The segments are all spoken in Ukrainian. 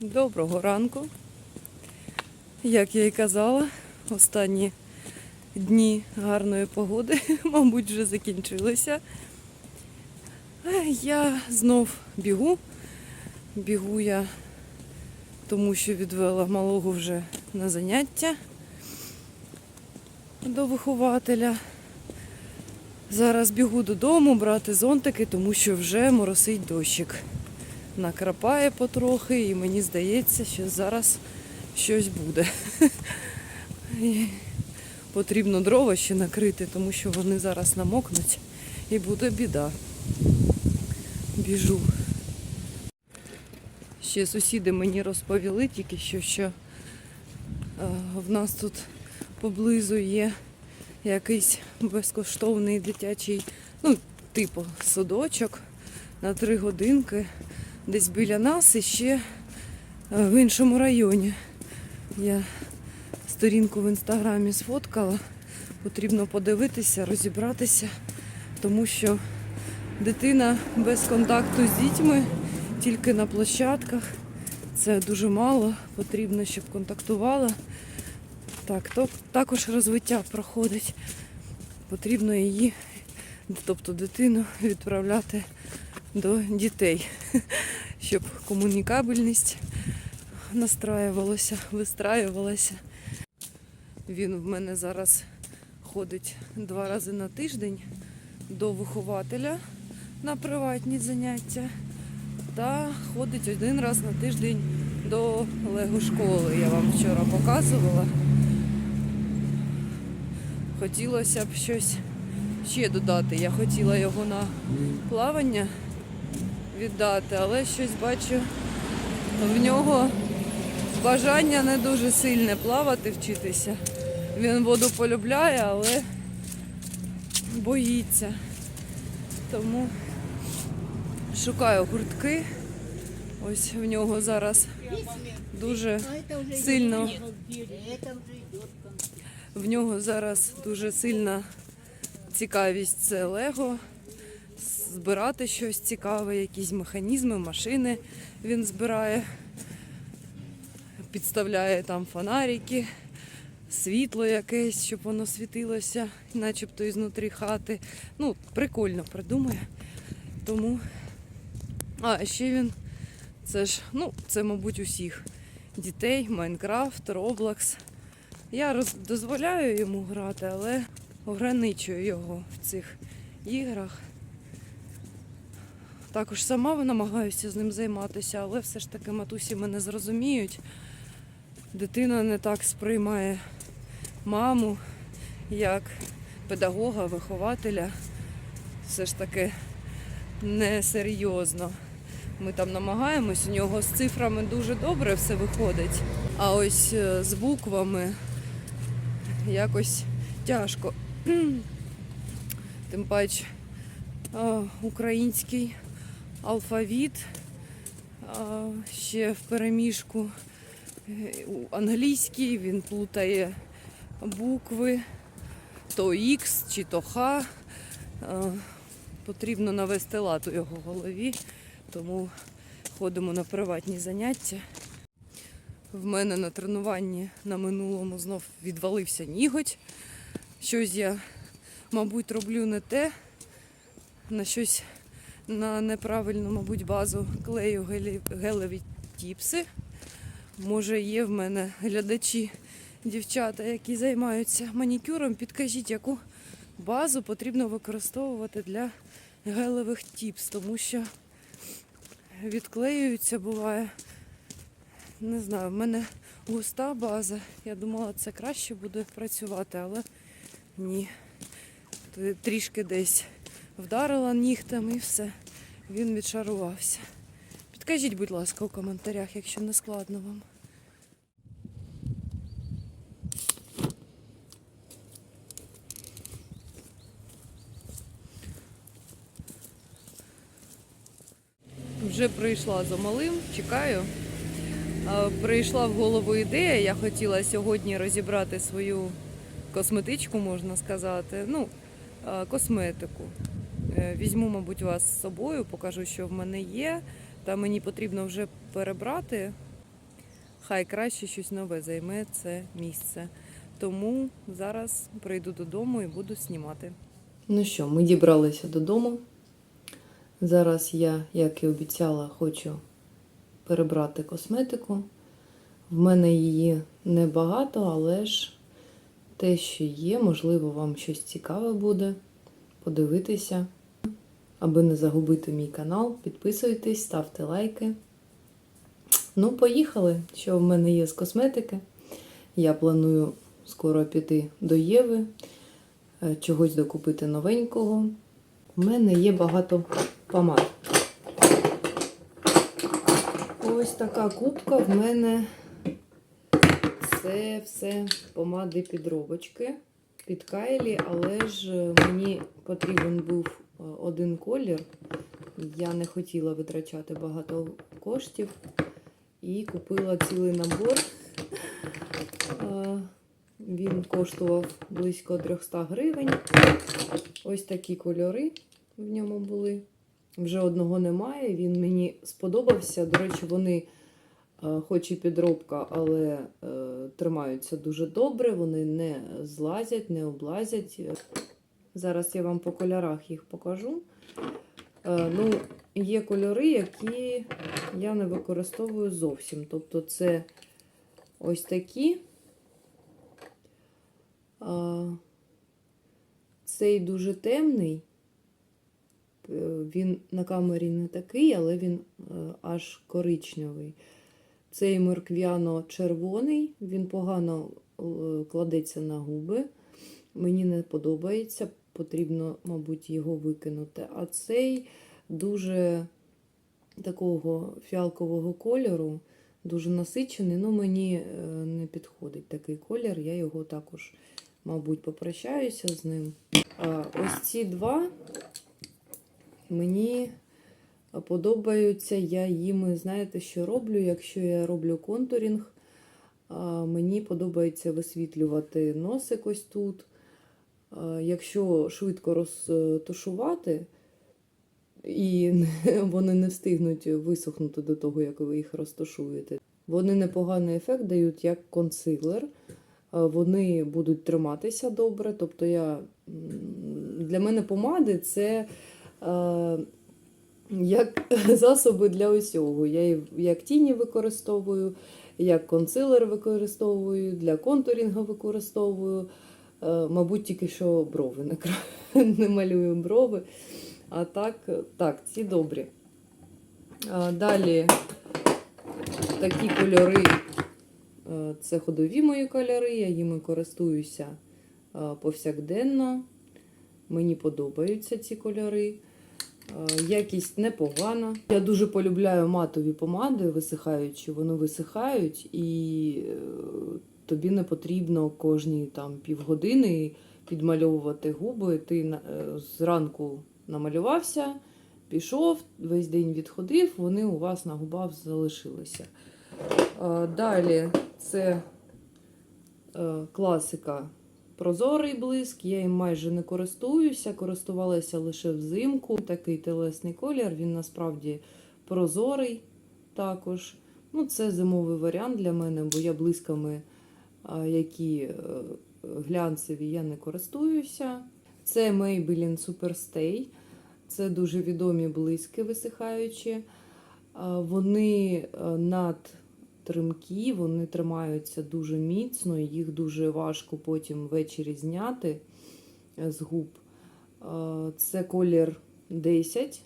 Доброго ранку. Як я і казала, останні дні гарної погоди, мабуть, вже закінчилися. Я знов бігу. Бігу я, тому що відвела малого вже на заняття до вихователя. Зараз бігу додому брати зонтики, тому що вже моросить дощик накрапає потрохи, і мені здається, що зараз щось буде. І Потрібно дрова ще накрити, тому що вони зараз намокнуть і буде біда. Біжу. Ще сусіди мені розповіли тільки що, що е, в нас тут поблизу є якийсь безкоштовний дитячий, ну, типу садочок на три годинки десь біля нас і ще е, в іншому районі. Я сторінку в інстаграмі сфоткала. Потрібно подивитися, розібратися, тому що дитина без контакту з дітьми тільки на площадках. Це дуже мало, потрібно, щоб контактувала. Так, то також розвиття проходить. Потрібно її, тобто дитину, відправляти до дітей, щоб комунікабельність настраювалася, вистраювалася. Він в мене зараз ходить два рази на тиждень до вихователя на приватні заняття та ходить один раз на тиждень до лего-школи. Я вам вчора показувала. Хотілося б щось ще додати. Я хотіла його на плавання віддати, але щось бачу, в нього бажання не дуже сильне плавати, вчитися. Він воду полюбляє, але боїться. Тому шукаю гуртки. Ось в нього зараз дуже сильно в нього зараз дуже сильна цікавість це Лего. Збирати щось цікаве, якісь механізми, машини він збирає, підставляє там фонарики, світло якесь, щоб воно світилося, начебто ізнутрі хати. Ну, прикольно придумує. Тому. А, ще він. Це ж, ну, це, мабуть, усіх дітей, Майнкрафт, Роблокс. Я роз... дозволяю йому грати, але ограничую його в цих іграх. Також сама намагаюся з ним займатися, але все ж таки матусі мене зрозуміють. Дитина не так сприймає маму як педагога, вихователя. Все ж таки несерйозно. Ми там намагаємось, у нього з цифрами дуже добре все виходить. А ось е, з буквами якось тяжко. Тим паче український алфавіт ще в переміжку. Англійський він плутає букви, то Х чи то Х. Потрібно навести лад у його голові, тому ходимо на приватні заняття. В мене на тренуванні на минулому знов відвалився ніготь. Щось я, мабуть, роблю не те, на щось на неправильну, мабуть, базу клею гелеві тіпси. Може, є в мене глядачі, дівчата, які займаються манікюром. Підкажіть, яку базу потрібно використовувати для гелевих тіпс, тому що відклеюються буває. Не знаю, в мене густа база. Я думала, це краще буде працювати, але ні. Трішки десь вдарила нігтем і все. Він відшарувався. Підкажіть, будь ласка, у коментарях, якщо не складно вам. Вже прийшла за малим, чекаю. Прийшла в голову ідея. Я хотіла сьогодні розібрати свою косметичку, можна сказати. Ну, косметику. Е, Візьму, мабуть, вас з собою, покажу, що в мене є. Та мені потрібно вже перебрати хай краще щось нове займе це місце. Тому зараз прийду додому і буду знімати. Ну що, ми дібралися додому. Зараз я, як і обіцяла, хочу перебрати косметику. В мене її небагато, але ж те, що є, можливо, вам щось цікаве буде подивитися. Аби не загубити мій канал, підписуйтесь, ставте лайки. Ну, поїхали. Що в мене є з косметики? Я планую скоро піти до Єви, е, чогось докупити новенького. У мене є багато помад. Ось така кубка в мене. Це все помади підробочки під Кайлі, але ж мені потрібен був е, один колір. Я не хотіла витрачати багато коштів і купила цілий набор. Е, Він коштував близько 300 гривень. Ось такі кольори в ньому були. Вже одного немає. Він мені сподобався. До речі, вони, е, хоч і підробка, але е, тримаються дуже добре. Вони не злазять, не облазять. Зараз я вам по кольорах їх покажу. Е, Ну, є кольори, які я не використовую зовсім. Тобто, це ось такі. Цей дуже темний. Е, Він на камері не такий, але він е, аж коричневий. Цей морквяно червоний, він погано кладеться на губи. Мені не подобається, потрібно, мабуть, його викинути. А цей дуже такого фіалкового кольору, дуже насичений. Ну, мені е, не підходить такий колір, я його також, мабуть, попрощаюся з ним. Ось ці два мені подобаються. Я їми, знаєте, що роблю? Якщо я роблю контурінг, мені подобається висвітлювати носик ось тут. А, Якщо швидко розтушувати, і вони не встигнуть висохнути до того, як ви їх розташуєте. Вони непоганий ефект дають як консилер. Вони будуть триматися добре. Тобто я, для мене помади це е, як засоби для усього. Я як тіні використовую, як консилер використовую, для контурінгу використовую. Е, Мабуть, тільки що брови не, кра- не малюю брови. А так, так, ці добрі. А, Далі такі кольори. е, Це ходові мої кольори, я їми користуюся е, повсякденно. Мені подобаються ці кольори. Е, Якість непогана. Я дуже полюбляю матові помади, висихаючі, вони висихають, і е, тобі не потрібно кожні там півгодини підмальовувати губи. Ти е, зранку намалювався, пішов, весь день відходив, вони у вас на губах залишилися. Е, Далі це е, класика прозорий блиск. Я їм майже не користуюся, користувалася лише взимку. Такий телесний колір, він насправді прозорий також. Ну, це зимовий варіант для мене, бо я блисками, які е, глянцеві, я не користуюся. Це Maybelline Superstay. Це дуже відомі блиски висихаючі. Вони е, над тримкі, вони тримаються дуже міцно, їх дуже важко потім ввечері зняти е, з губ. Це колір 10.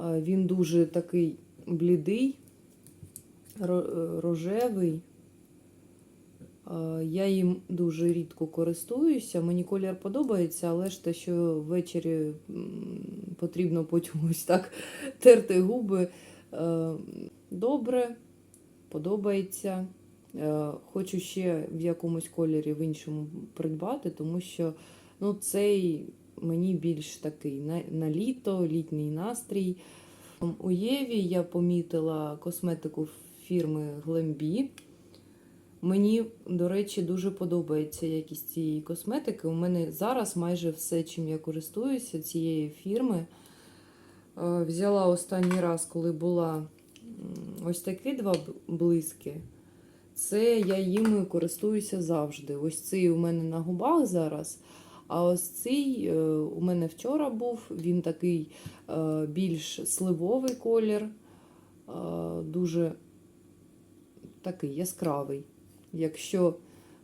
Е, Він дуже такий блідий, рожевий. Е, Я їм дуже рідко користуюся. Мені колір подобається, але ж те, що ввечері потрібно потім ось так терти губи. е, Добре, подобається. Е, Хочу ще в якомусь кольорі в іншому придбати, тому що ну, цей мені більш такий на, на літо, літній настрій. У Єві я помітила косметику фірми Glambi. Мені, до речі, дуже подобається якість цієї косметики. У мене зараз майже все, чим я користуюся цієї фірми. Е, Взяла останній раз, коли була ось такі два б- блиски. Це я їм користуюся завжди. Ось цей у мене на губах зараз. А ось цей е, у мене вчора був, він такий е, більш сливовий колір, дуже такий яскравий. Якщо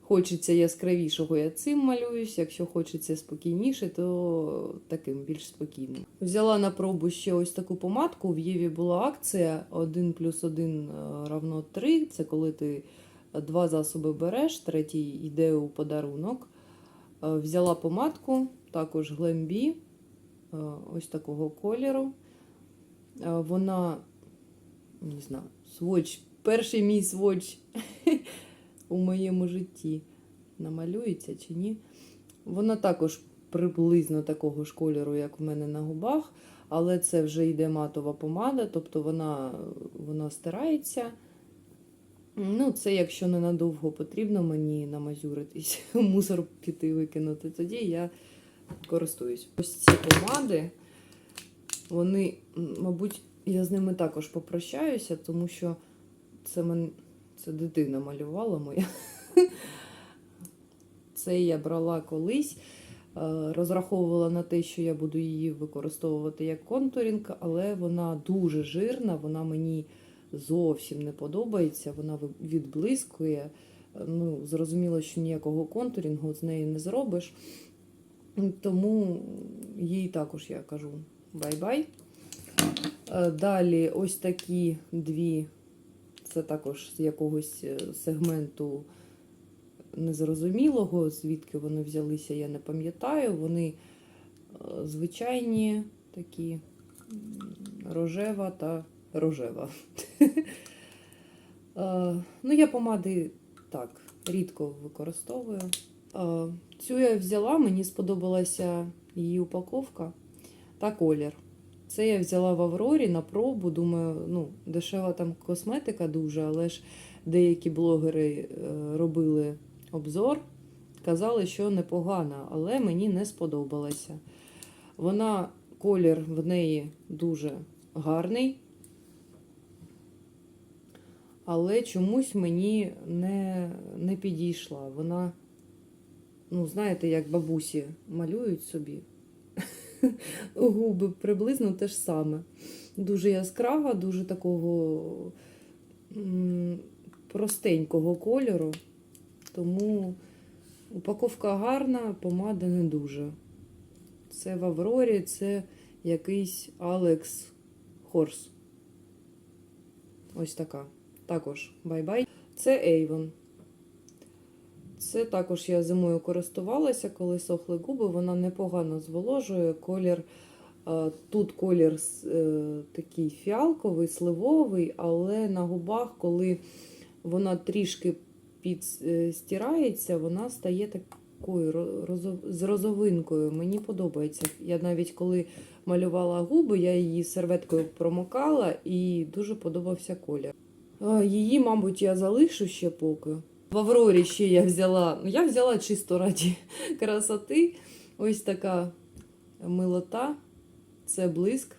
хочеться яскравішого, я цим малююсь, якщо хочеться спокійніше, то таким більш спокійним. Взяла на пробу ще ось таку помадку. В Єві була акція 1 плюс 1 равно 3. Це коли ти два засоби береш, третій йде у подарунок. Е, Взяла помадку, також е, ось такого кольору. Е, Вона, не знаю, сводч, перший мій сводч у моєму житті. Намалюється чи ні. Вона також приблизно такого ж кольору, як в мене на губах, але це вже йде матова помада, тобто вона, вона стирається. Ну, це якщо ненадовго потрібно мені намазюритись, мусор піти викинути, тоді я користуюсь. Ось ці помади, вони, мабуть, я з ними також попрощаюся, тому що це, мен... це дитина малювала моя. Це я брала колись, е, розраховувала на те, що я буду її використовувати як контурінг, але вона дуже жирна, вона мені зовсім не подобається, вона відблискує. Е, Ну, зрозуміло, що ніякого контурінгу з неї не зробиш. Тому їй також я кажу бай-бай. Е, Далі ось такі дві, це також з якогось е, сегменту незрозумілого, звідки вони взялися, я не пам'ятаю. Вони е, звичайні такі рожева та рожева. Е, Ну, я помади так, рідко використовую. Цю я взяла, мені сподобалася її упаковка та колір. Це я взяла в Аврорі на пробу. Думаю, ну, дешева там косметика дуже, але ж деякі блогери е, робили обзор, казали, що непогана, але мені не сподобалася. Вона, колір в неї дуже гарний, але чомусь мені не, не підійшла. Вона, ну, знаєте, як бабусі малюють собі губи приблизно те ж саме. Дуже яскрава, дуже такого простенького кольору. Тому упаковка гарна, помада не дуже. Це в Аврорі, це якийсь Алекс Хорс. Ось така. Також бай-бай. Це Avon. Це також я зимою користувалася, коли сохли губи, вона непогано зволожує. Колір, е, тут колір е, такий фіалковий, сливовий, але на губах, коли вона трішки підстирається, вона стає такою з розовинкою. Мені подобається. Я навіть коли малювала губи, я її серветкою промокала і дуже подобався колір. Е, Її, мабуть, я залишу ще поки. В Аврорі ще я взяла, ну я взяла чисто раді красоти. Ось така милота, це блиск.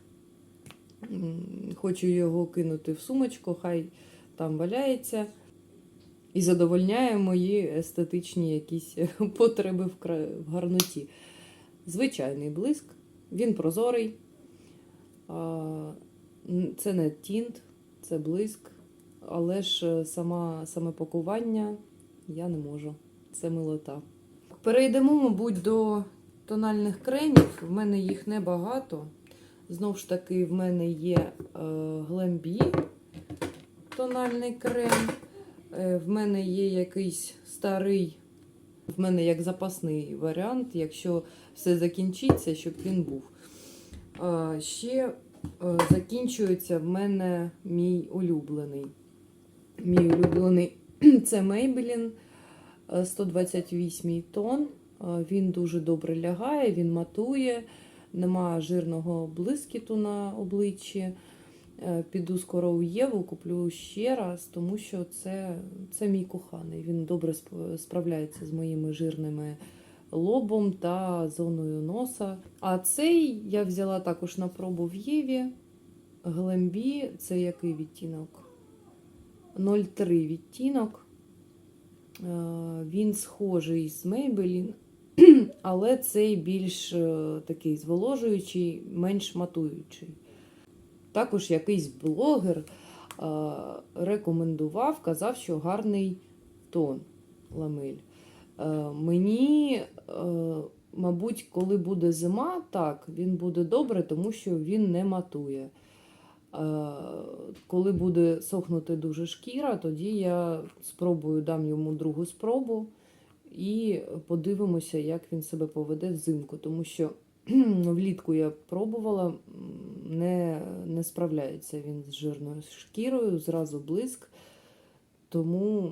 Хочу його кинути в сумочку, хай там валяється. І задовольняє мої естетичні якісь потреби в, кра- в гарноті. Звичайний блиск, він прозорий. Це не тінт, це блиск. Але ж е, сама, саме пакування я не можу. Це милота. Перейдемо, мабуть, до тональних кремів. В мене їх небагато. Знову ж таки, в мене є е, Glambi тональний крем. Е, в мене є якийсь старий, в мене як запасний варіант, якщо все закінчиться, щоб він був. Е, ще е, закінчується в мене мій улюблений. Мій улюблений це Maybelline е, 128 тон. Е, Він дуже добре лягає, він матує, немає жирного блискіту на обличчі. Е, Піду скоро у Єву, куплю ще раз, тому що це, це мій коханий. Він добре справляється з моїми жирними лобом та зоною носа. А цей я взяла також на пробу в Єві. Глембі, це який відтінок? 0,3 відтінок. Він схожий з Maybelline, але цей більш е, такий зволожуючий, менш матуючий. Також якийсь блогер е, рекомендував, казав, що гарний тон ламель. Е, Мені, е, мабуть, коли буде зима, так, він буде добре, тому що він не матує. Е, Коли буде сохнути дуже шкіра, тоді я спробую дам йому другу спробу і подивимося, як він себе поведе взимку, тому що влітку я пробувала, не, не справляється він з жирною шкірою, зразу блиск. Тому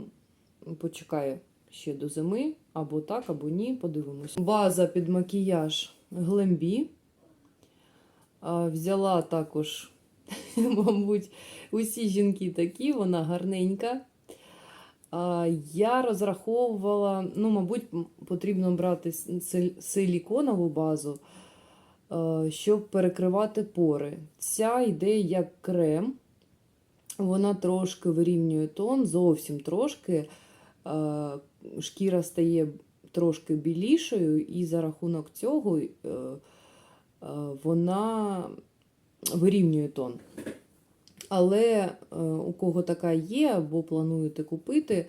почекаю ще до зими, або так, або ні, подивимось. База під макіяж Глембі. Взяла також, мабуть, усі жінки такі, вона гарненька. Я розраховувала, ну, мабуть, потрібно брати силіконову базу, щоб перекривати пори. Ця йде як крем, вона трошки вирівнює тон, зовсім трошки. Шкіра стає трошки білішою, і за рахунок цього е, е, вона вирівнює тон. Але е, у кого така є або плануєте купити, е,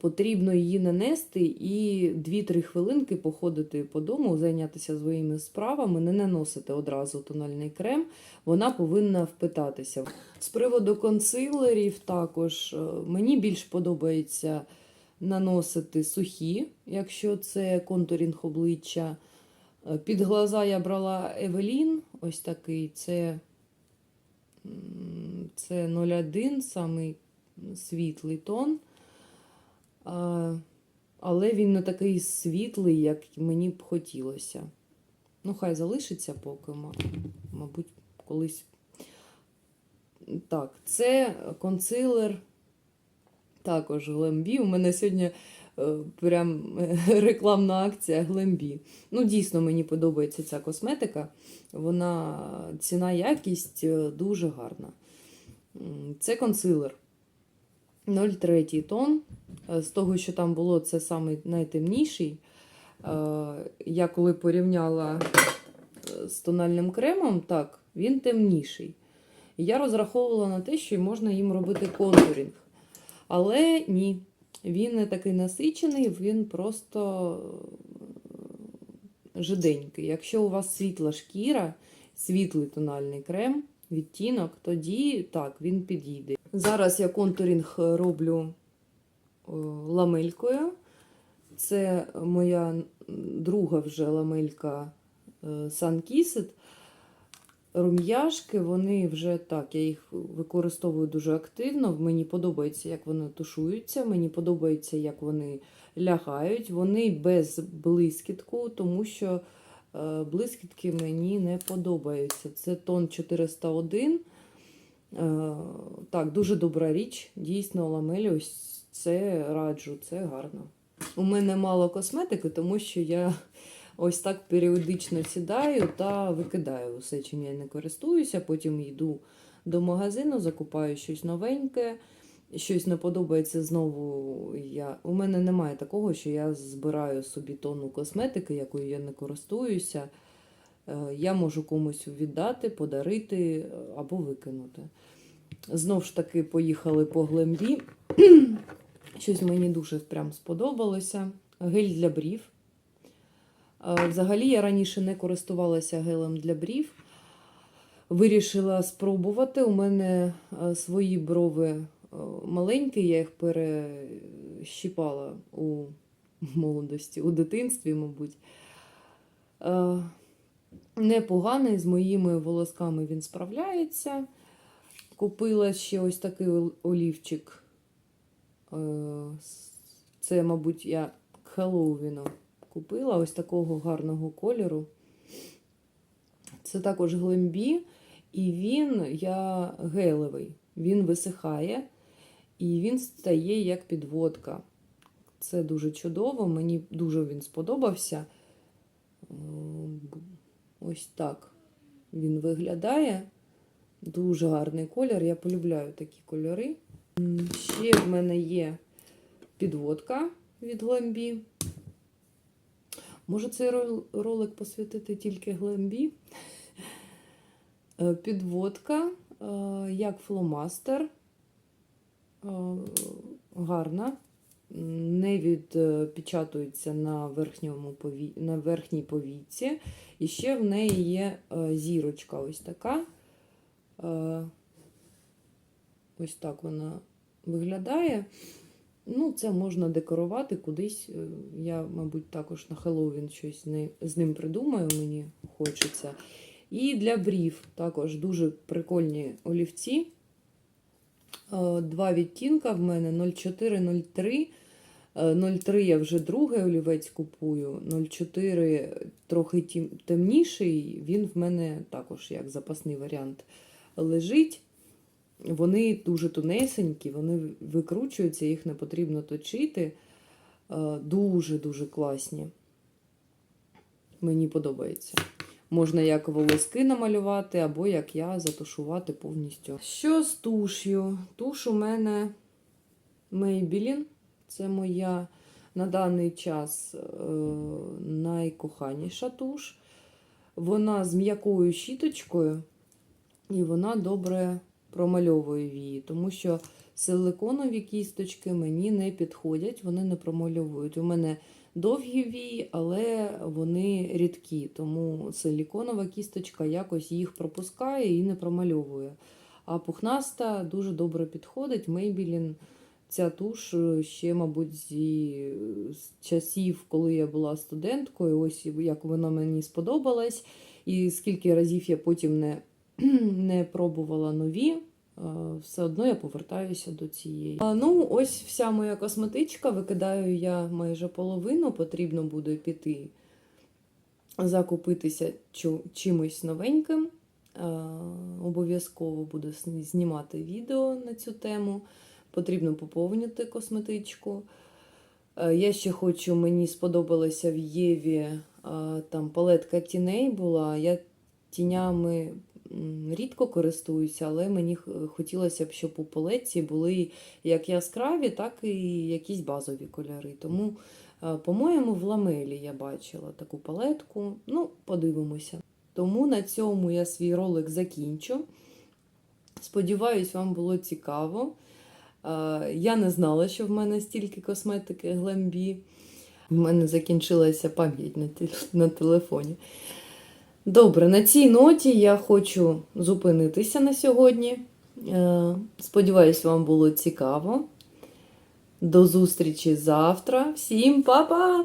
потрібно її нанести і 2-3 хвилинки походити по дому, зайнятися своїми справами, не наносити одразу тональний крем, вона повинна впитатися. З приводу консилерів також е, мені більш подобається наносити сухі, якщо це контурінг обличчя. Е, Під глаза я брала Евелін, ось такий. Це, це 01, самий світлий тон. Але він не такий світлий, як мені б хотілося. Ну, хай залишиться поки, ма- мабуть, колись. Так, це консилер. Також Глембі. У мене сьогодні прям е, рекламна акція Глембі. Ну, дійсно, мені подобається ця косметика. Вона ціна якість е, дуже гарна. Це консилер 0,3 тон. Е, З того, що там було, це самий найтемніший. Е, Я коли порівняла е, з тональним кремом, так, він темніший. Я розраховувала на те, що можна їм робити контурінг. Але ні, він не такий насичений, він просто е, жиденький. Якщо у вас світла шкіра, світлий тональний крем, відтінок, тоді так, він підійде. Зараз я контурінг роблю е, ламелькою. Це моя друга вже ламелька е, Sun Рум'яшки, вони вже так, я їх використовую дуже активно. Мені подобається, як вони тушуються, мені подобається, як вони лягають. Вони без блискітку, тому що е, блискітки мені не подобаються. Це тон 401. Е, так, дуже добра річ. Дійсно, ламелі, ось це раджу, це гарно. У мене мало косметики, тому що я ось так періодично сідаю та викидаю все, чим я не користуюся. Потім йду до магазину, закупаю щось новеньке, щось не подобається знову. Я... У мене немає такого, що я збираю собі тонну косметики, якою я не користуюся. Е, Я можу комусь віддати, подарити е, або викинути. Знов ж таки, поїхали по глембі. Щось мені дуже прям сподобалося. Гель для брів. Е, Взагалі я раніше не користувалася гелем для брів. Вирішила спробувати. У мене е, свої брови е, маленькі, я їх перещіпала у молодості, у дитинстві, мабуть. Непоганий, з моїми волосками він справляється. Купила ще ось такий олівчик. Це, мабуть, я к Хеллоуіну купила ось такого гарного кольору. Це також глембі, і він я гелевий. Він висихає і він стає як підводка. Це дуже чудово, мені дуже він сподобався. Ем, Ось так він виглядає. Дуже гарний колір. Я полюбляю такі кольори. Ще в мене є підводка від Глембі. Може цей ролик посвятити тільки Глембі. Е, Підводка, е, як фломастер. Е, Гарна. Не відпечатується на, верхньому пові... на верхній повіці. І ще в неї є зірочка ось така. Ось так вона виглядає. Ну, це можна декорувати кудись. Е, Я, мабуть, також на Хеллоуін щось не- з ним придумаю, мені хочеться. І для брів також дуже прикольні олівці. Е, Два відтінка в мене 04, 03. Е, 03 я вже другий олівець купую. 04 трохи темніший. Він в мене також як запасний варіант лежить. Вони дуже тонесенькі, вони викручуються, їх не потрібно точити. Дуже-дуже класні. Мені подобається. Можна як волоски намалювати, або як я затушувати повністю. Що з туш'ю? Туш у мене Maybelline. Це моя на даний час е, найкоханіша туш. Вона з м'якою щіточкою, і вона добре промальовує вії, тому що силиконові кісточки мені не підходять, вони не промальовують. У мене довгі вії, але вони рідкі, тому силіконова кісточка якось їх пропускає і не промальовує. А пухнаста дуже добре підходить. Maybelline ця туш е, ще, мабуть, зі з часів, коли я була студенткою, ось як вона мені сподобалась. І скільки разів я потім не, не пробувала нові, е, все одно я повертаюся до цієї. Ну, ось вся моя косметичка. Викидаю я майже половину, потрібно буде піти закупитися чимось новеньким. Е, Обов'язково буду знімати відео на цю тему. Потрібно поповнити косметичку. Е, Я ще хочу, мені сподобалося в Єві там палетка тіней була. Я тінями рідко користуюся, але мені хотілося б, щоб у палетці були як яскраві, так і якісь базові кольори. Тому, е, по-моєму, в ламелі я бачила таку палетку. Ну, подивимося. Тому на цьому я свій ролик закінчу. Сподіваюсь, вам було цікаво. Е, Я не знала, що в мене стільки косметики Глембі. В мене закінчилася пам'ять на телефоні. Добре, на цій ноті я хочу зупинитися на сьогодні. Е, Сподіваюсь, вам було цікаво. До зустрічі завтра. Всім па-па!